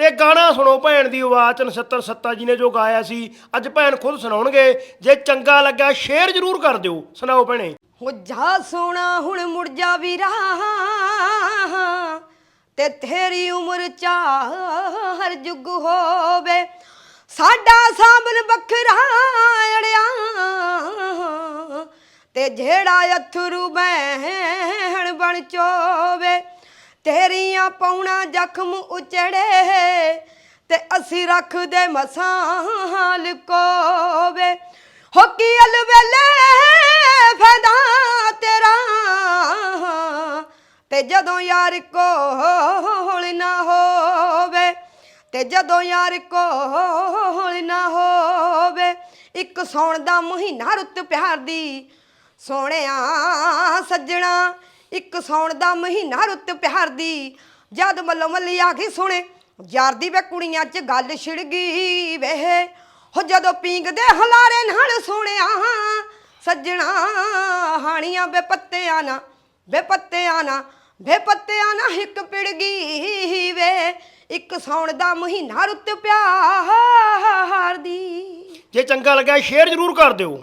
ਤੇ ਗਾਣਾ ਸੁਣੋ ਭੈਣ ਦੀ ਆਵਾਜ਼ ਚ ਨਛੱਤਰ ਸੱਤਾ ਜੀ ਨੇ ਜੋ ਗਾਇਆ ਸੀ। ਅੱਜ ਭੈਣ ਖੁਦ ਸੁਣਾਉਣਗੇ। ਜੇ ਚੰਗਾ ਲੱਗਾ ਸ਼ੇਅਰ ਜ਼ਰੂਰ ਕਰ ਦਿਓ। ਸੁਣਾਓ ਭੈਣੇ। ਹੋ ਜਾ ਸੋਣਾ ਹੁਣ ਮੁੜ ਜਾ ਵੀਰਾ। ਤੇ ਤੇਰੀ ਉਮਰ ਚਾਰ ਜੁਗ ਹੋਵੇ। ਸਾਡਾ ਸਾਂਭਲ ਵੱਖਰਾ ਅੜਿਆ। ਤੇ ਜਿਹੜਾ ਅਥਰੂ ਬਹਿਣ ਬਣ ਚੋਵੇ। ਤੇਰੀਆਂ ਪੌਣਾ ਜ਼ਖਮ ਉਚੜੇ, ਤੇ ਅਸੀਂ ਰੱਖਦੇ ਮਸਾਂ ਲੁਕੋਵੇ ਹੋ ਕੀ ਅਲਵੇਲੇ ਫੈਦਾ ਤੇਰਾ, ਤੇ ਜਦੋਂ ਯਾਰ ਕੋਲ ਨਾ ਹੋਵੇ, ਤੇ ਜਦੋਂ ਯਾਰ ਕੋਲ ਨਾ ਹੋਵੇ, ਇੱਕ ਸੌਣ ਦਾ ਮਹੀਨਾ ਰੁੱਤ ਪਿਆਰ ਦੀ ਸੋਹਣਿਆ ਸੱਜਣਾ ਇੱਕ ਸੌਣ ਦਾ ਮਹੀਨਾ ਰੁੱਤ ਪਿਆਰ ਦੀ ਜਦ ਮੱਲੋ ਮੱਲੀ ਆ ਗਈ ਸੁਣੇ ਯਾਰ ਦੀ ਵੇ ਕੁੜੀਆਂ 'ਚ ਗੱਲ ਛਿੜ ਗਈ ਵੇ। ਹੋ ਜਦੋਂ ਪੀਂਗਦੇ ਹਲਾਰੇ ਨਾਲ ਸੋਹਣਿਆ ਸੱਜਣਾ ਹਾਣੀਆਂ ਬੇ ਪੱਤਿਆਂ ਨਾ ਬੇ ਪੱਤਿਆਂ ਨਾ ਬੇ ਪੱਤਿਆਂ ਨਾ ਇੱਕ ਪਿੜ ਗਈ ਵੇ। ਇੱਕ ਸੌਣ ਦਾ ਮਹੀਨਾ ਰੁੱਤ ਪਿਆਰ ਦੀ ਜੇ ਚੰਗਾ ਲੱਗਾ ਸ਼ੇਅਰ ਜ਼ਰੂਰ ਕਰ ਦਿਓ।